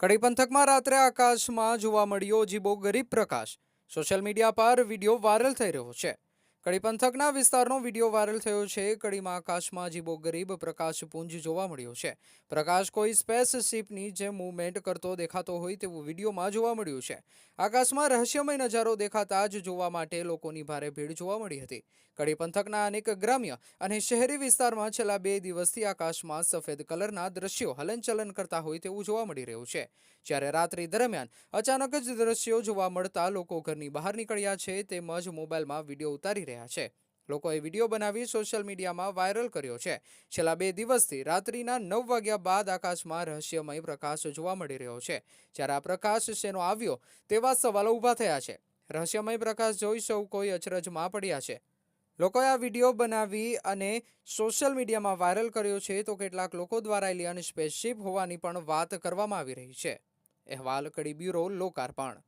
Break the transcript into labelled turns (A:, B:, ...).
A: કડી પંથકમાં રાત્રે આકાશમાં જોવા મળ્યો જીબો ગરીબ પ્રકાશ. સોશિયલ મીડિયા પર વીડિયો વાયરલ થઈ રહ્યો છે. કડી પંથકના વિસ્તારનો વીડિયો વાયરલ થયો છે. કડીમાં આકાશમાં જીબો ગરીબ પ્રકાશ પુંજ જોવા મળ્યો છે. પ્રકાશ કોઈ સ્પેસ શિપની જેમ મૂવમેન્ટ કરતો દેખાતો હોય તેવું વિડીયોમાં જોવા મળ્યું છે. આકાશમાં રહસ્યમય નજારો દેખાતા જ જોવા માટે લોકોની ભારે ભીડ જોવા મળી હતી. કડી પંથકના અનેક ગ્રામ્ય અને શહેરી વિસ્તારમાં છેલ્લા બે દિવસથી આકાશમાં સફેદ કલરના દ્રશ્યો હલનચલન કરતા હોય તેવું જોવા મળી રહ્યું છે. જ્યારે રાત્રિ દરમિયાન અચાનક જ દ્રશ્યો જોવા મળતા લોકો ઘરની બહાર નીકળ્યા છે, તેમજ મોબાઈલમાં વીડિયો ઉતારી રહ્યા છે. લોકોએ વીડિયો બનાવી સોશિયલ મીડિયામાં વાયરલ કર્યો છે. છેલ્લા બે દિવસથી રાત્રિના નવ વાગ્યા બાદ આકાશમાં રહસ્યમય પ્રકાશ જોવા મળી રહ્યો છે. જ્યારે આ પ્રકાશ શેનો આવ્યો તેવા સવાલો ઊભા થયા છે. રહસ્યમય પ્રકાશ જોઈ સૌ કોઈ અચરજમાં પડ્યા છે. લોકોએ આ વીડિયો બનાવી અને સોશિયલ મીડિયામાં વાયરલ કર્યો છે તો કેટલાક લોકો દ્વારા એલિયન સ્પેસશીપ હોવાની પણ વાત કરવામાં આવી રહી છે. અહેવાલ કડી બ્યુરો, લોકાર્પણ.